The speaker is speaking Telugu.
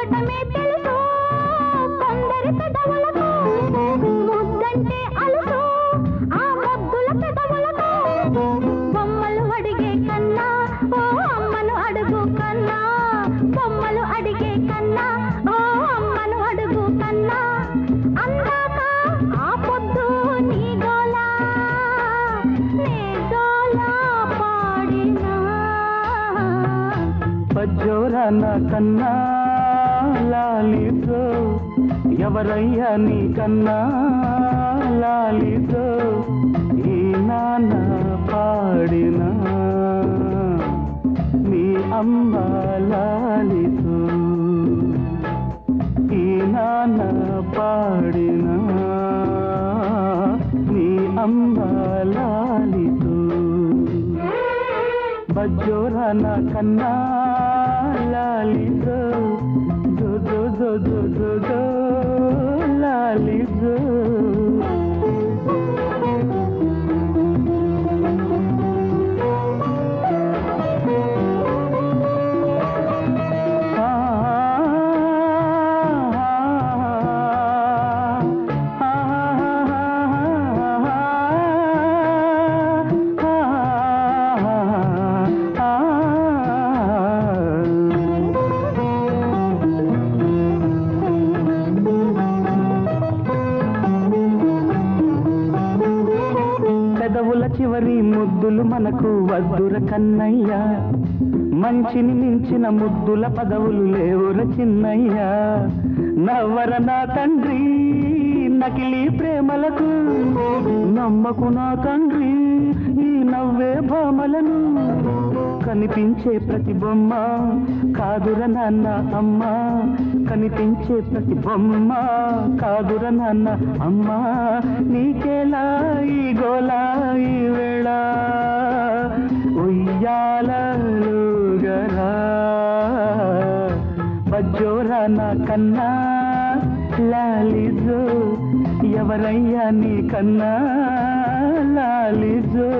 మింగటమే తెలుసు? కొందరి పెదవులకు ముద్దంటే అలుసు? ఆ ముద్దుల పెదవులకు బొమ్మలు అడిగే కన్నా ఓ అమ్మను అడుగు కన్నా బొమ్మలు అడిగే కన్నా ఓ అమ్మను అడుగు కన్నా అందాక ఆ పొద్దు నీ గోలా నే గోలా పాడినా. పజ్జోరా నా కన్నా లాలితో ఎవరయ్యా నీ కన్నా లాలితో ఈ నాన్న పాడిన? నీ అమ్మ లాలితో ఈ నాన్న పాడిన? నీ అమ్మ లాలితో బజ్జోరాన కన్నా లాలితో జో జో జో జో లాలి జో చివరి ముద్దులు మనకు వద్దుర కన్నయ్య. మంచిని మించిన ముద్దుల పదవులు లేవుర చిన్నయ్య. నవ్వర నా తండ్రి నకిలీ ప్రేమలకు. నమ్మకు నా తండ్రి ఈ నవ్వే భామలను. కనిపించే ప్రతి బొమ్మ కాదుర నాన్న అమ్మ. కనిపించే ప్రతి బొమ్మ. కాదుర నాన్న అమ్మా నీకేలా ఈ గోలా ఈ వేళ? ఉయ్యాలూగరా బజ్జోరా నా కన్నా లాలిజో ఎవరయ్యా నీ కన్నా? లాలిజో.